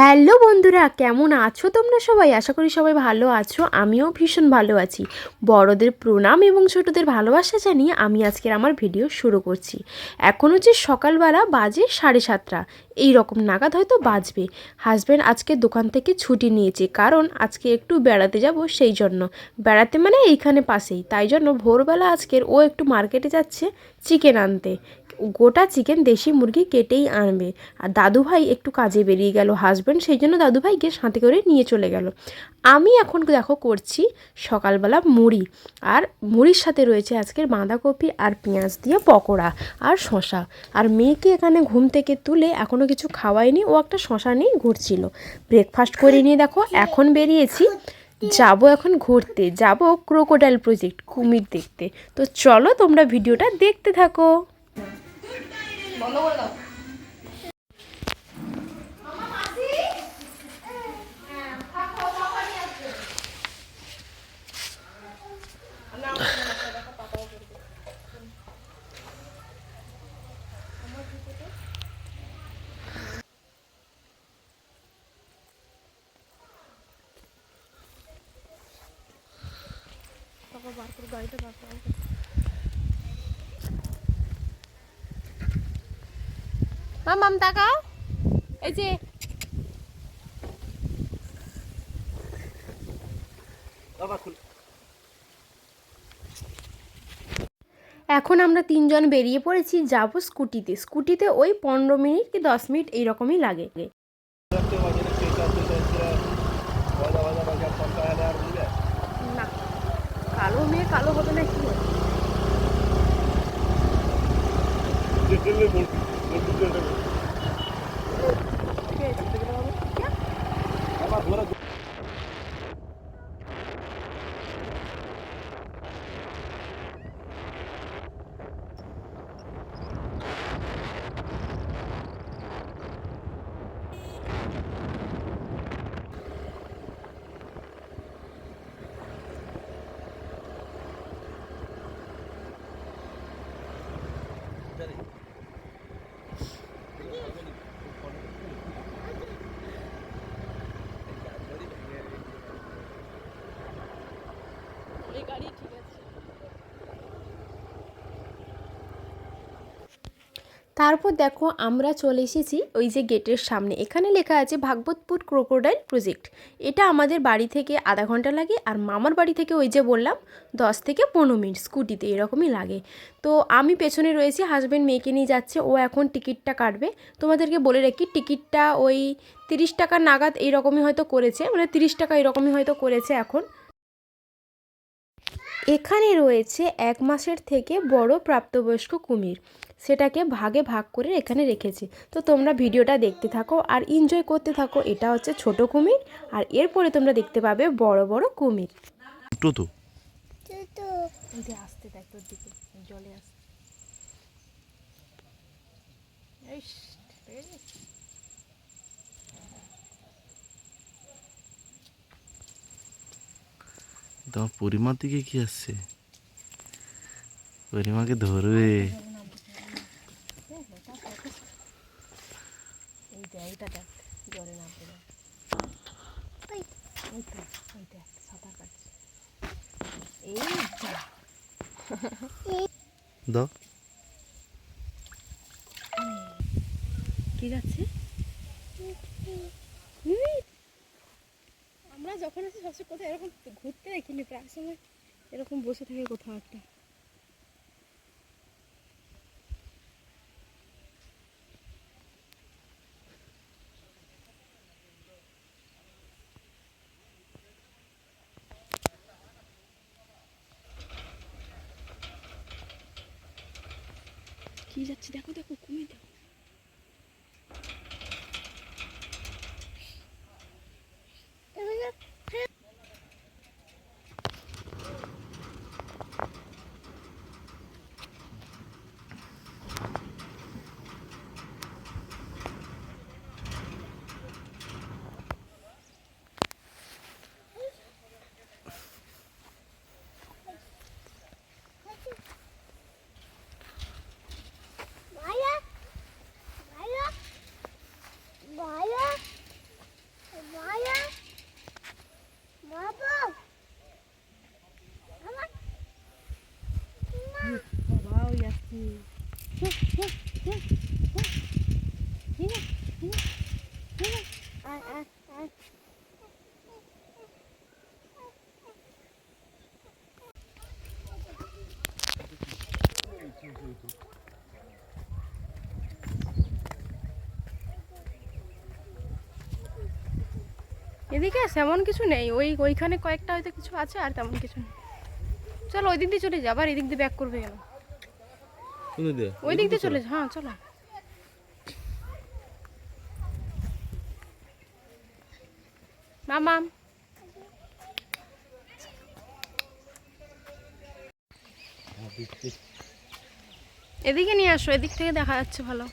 Hello বন্ধুরা, কেমন আছো তোমরা সবাই? আশা করি সবাই ভালো আছো। আমিও ভীষণ ভালো আছি। বড়দের প্রণাম এবং ছোটদের ভালোবাসা জানিয়ে আমি আজকের আমার ভিডিও শুরু করছি। এখন হচ্ছে সকালবেলা বাজে সাড়ে সাতটা। এই রকম নাগাদ হয়তো বাজবে। হাজব্যান্ড আজকে দোকান থেকে ছুটি নিয়েছে, কারণ আজকে একটু বেড়াতে যাব সেই জন্য। বেড়াতে মানে এইখানে পাশেই। তাই জন্য ভোরবেলা আজকের ও একটু মার্কেটে যাচ্ছে, চিকেন আনতে। গোটা চিকেন দেশি মুরগি কেটেই আনবে। আর দাদুভাই একটু কাজে বেরিয়ে গেল হাজব্যান্ড সেই জন্য দাদুভাইকে সাথে করে নিয়ে চলে গেল। আমি এখন দেখো করছি সকালবেলা মুড়ি। আর মুড়ির সাথে রয়েছে আজকের বাঁধাকপি আর পেঁয়াজ দিয়ে পকোড়া আর শশা আর মেয়েকে এখানে ঘুম থেকে তুলে এখনও কিছু খাওয়াইনি ও একটা শশা নিয়ে ঘুরছিল। ব্রেকফাস্ট করে নিয়ে দেখো, এখন বেরিয়েছি। যাব এখন ঘুরতে, যাব ক্রোকোডাইল প্রজেক্ট কুমির দেখতে। তো চলো তোমরা ভিডিওটা দেখতে থাকো। বন্ধ করে দাও। বার করে গাড়িটা বার করে মাম তাকাও এই যে এখন আমরা তিনজন বেরিয়ে পড়েছি যাব স্কুটিতে। স্কুটিতে ওই পনেরো মিনিট কি দশ মিনিট এইরকমই লাগে। না কালো মেয়ে কালো হবে না কি Dokuz yıldır. তারপর দেখো আমরা চলে এসেছি ওই যে গেটের সামনে। এখানে লেখা আছে ভাগবতপুর ক্রোকোডাইল প্রজেক্ট। এটা আমাদের বাড়ি থেকে আধা ঘণ্টা লাগে আর মামার বাড়ি থেকে ওই যে বললাম দশ থেকে পনেরো মিনিট স্কুটিতে, এরকমই লাগে। তো আমি পেছনে রয়েছি হাজব্যান্ড মেয়েকে নিয়ে যাচ্ছে, ও এখন টিকিটটা কাটবে। তোমাদেরকে বলে রাখি, টিকিটটা ওই তিরিশ টাকা নাগাদ এইরকমই হয়তো করেছে মানে তিরিশ টাকা এরকমই হয়তো করেছে এখন। এখানে রয়েছে এক মাসের থেকে বড় প্রাপ্তবয়স্ক কুমির। সেটাকে ভাগে ভাগ করে এখানে রেখেছে। তো তোমরা ভিডিওটা দেখতে থাকো আর এনজয় করতে থাকো। এটা হচ্ছে ছোট কুমির আর এরপরে তোমরা দেখতে পাবে বড় বড় কুমির। তো আসতে দেখ তোর দিকে জলে আসতে। তোমার পরিমার দিকে কি আসছে? পরিমাকে ধরবে। এই দেখ এইটা দেখ জলে নামতে দেখ এই তো। এই দেখ সাঁতার কাটছে। এই। দাও। কি যাচ্ছে? আমরা যখন আছি সবসময় কোথাও এরকম ঘুরতে দেখিনি প্রায় সময় এরকম বসে থাকে কোথাও একটা। কি যাচ্ছে দেখো দেখো কুমির দেখো এদিকে তেমন কিছু নেই। ওই ওইখানে কয়েকটা হয়তো কিছু আছে আর তেমন কিছু নেই। চলো ওই দিক দিয়ে চলে যা আবার এদিক দিয়ে ব্যাক করবে কেন? ওই দিক দিয়ে চলে যা হ্যাঁ চলো। মামা এদিকে নিয়ে আসো এদিক থেকে দেখা যাচ্ছে ভালো।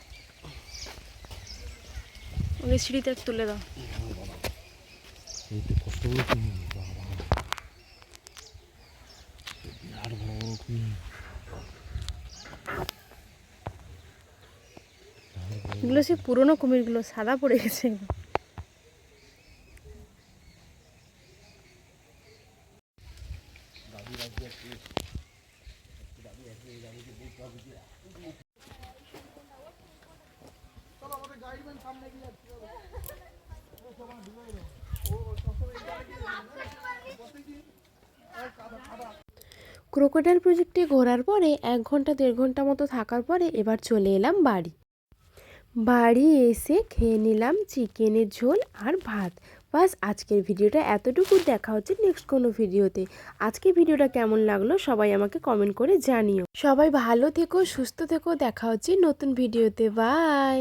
ওকে সিঁড়িতে তুলে দাও এই তো কতগুলো কুমির বাবা বিরাট বড় এগুলো সে পুরনো কুমিরগুলো সাদা পড়ে গেছে। ক্রোকোডাইল প্রজেক্টে ঘোরার পরে এক ঘণ্টা, দেড় ঘণ্টা মতো থাকার পরে এবার চলে এলাম বাড়ি। বাড়ি এসে খেয়ে নিলাম চিকেনের ঝোল আর ভাত। বাস, আজকের ভিডিওটা এতটুকু। দেখা হচ্ছে নেক্সট কোনো ভিডিওতে। আজকে ভিডিওটা কেমন লাগল সবাই আমাকে কমেন্ট করে জানিও। সবাই ভালো থেকো, সুস্থ থেকো। দেখা হচ্ছে নতুন ভিডিওতে। বাই